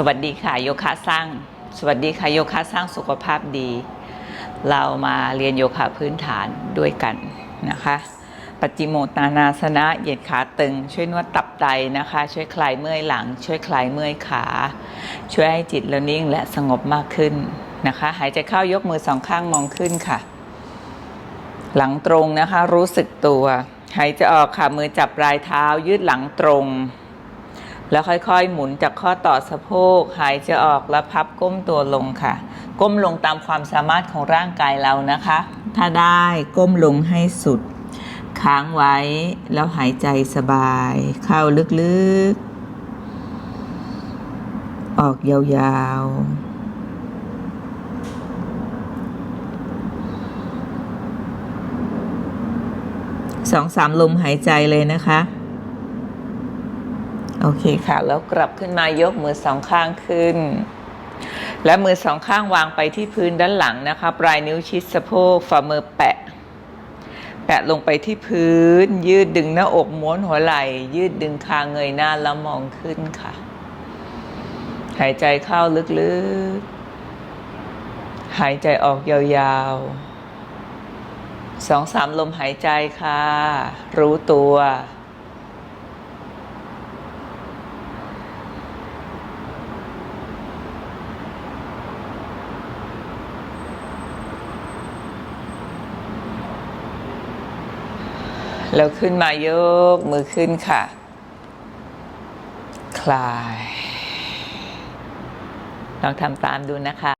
สวัสดีค่ะโยคะสร้าง สวัสดีค่ะโยคะสร้างสุขภาพดี เรามาเรียนโยคะพื้นฐานด้วยกันนะคะปฏิโมตานาสนะเหยียดขาตึง ช่วยนวดตับไตนะคะ ช่วยคลายเมื่อยหลัง ช่วยคลายเมื่อยขา ช่วยให้จิตเรานิ่งและสงบมากขึ้นนะคะ หายใจเข้ายกมือสองข้างมองขึ้นค่ะ หลังตรงนะคะรู้สึกตัว หายใจออกค่ะมือจับปลายเท้ายืดหลังตรง แล้วค่อยๆ หมุนจากข้อต่อสะโพก หายใจออกแล้วพับก้มตัวลงค่ะ ก้มลงตามความสามารถของร่างกายเรานะคะ ถ้าได้ก้มลงให้สุด ค้างไว้แล้วหายใจสบาย เข้าลึกๆ ออกยาวๆสองสามลมหายใจเลยนะคะ โอเคค่ะ แล้วกลับขึ้นมายกมือสองข้างขึ้น และมือสองข้างวางไปที่พื้นด้านหลังนะคะ ปลายนิ้วชิดสะโพกฝ่ามือแปะ แปะลงไปที่พื้น ยืดดึงหน้าอกม้วนหัวไหล่ ยืดดึงคางเงยหน้าแล้วมองขึ้นค่ะ หายใจเข้าลึกๆ หายใจออกยาวๆสองสามลมหายใจค่ะ รู้ตัว แล้วขึ้นมายกมือขึ้นค่ะ คลาย ลองทำตามดูนะคะ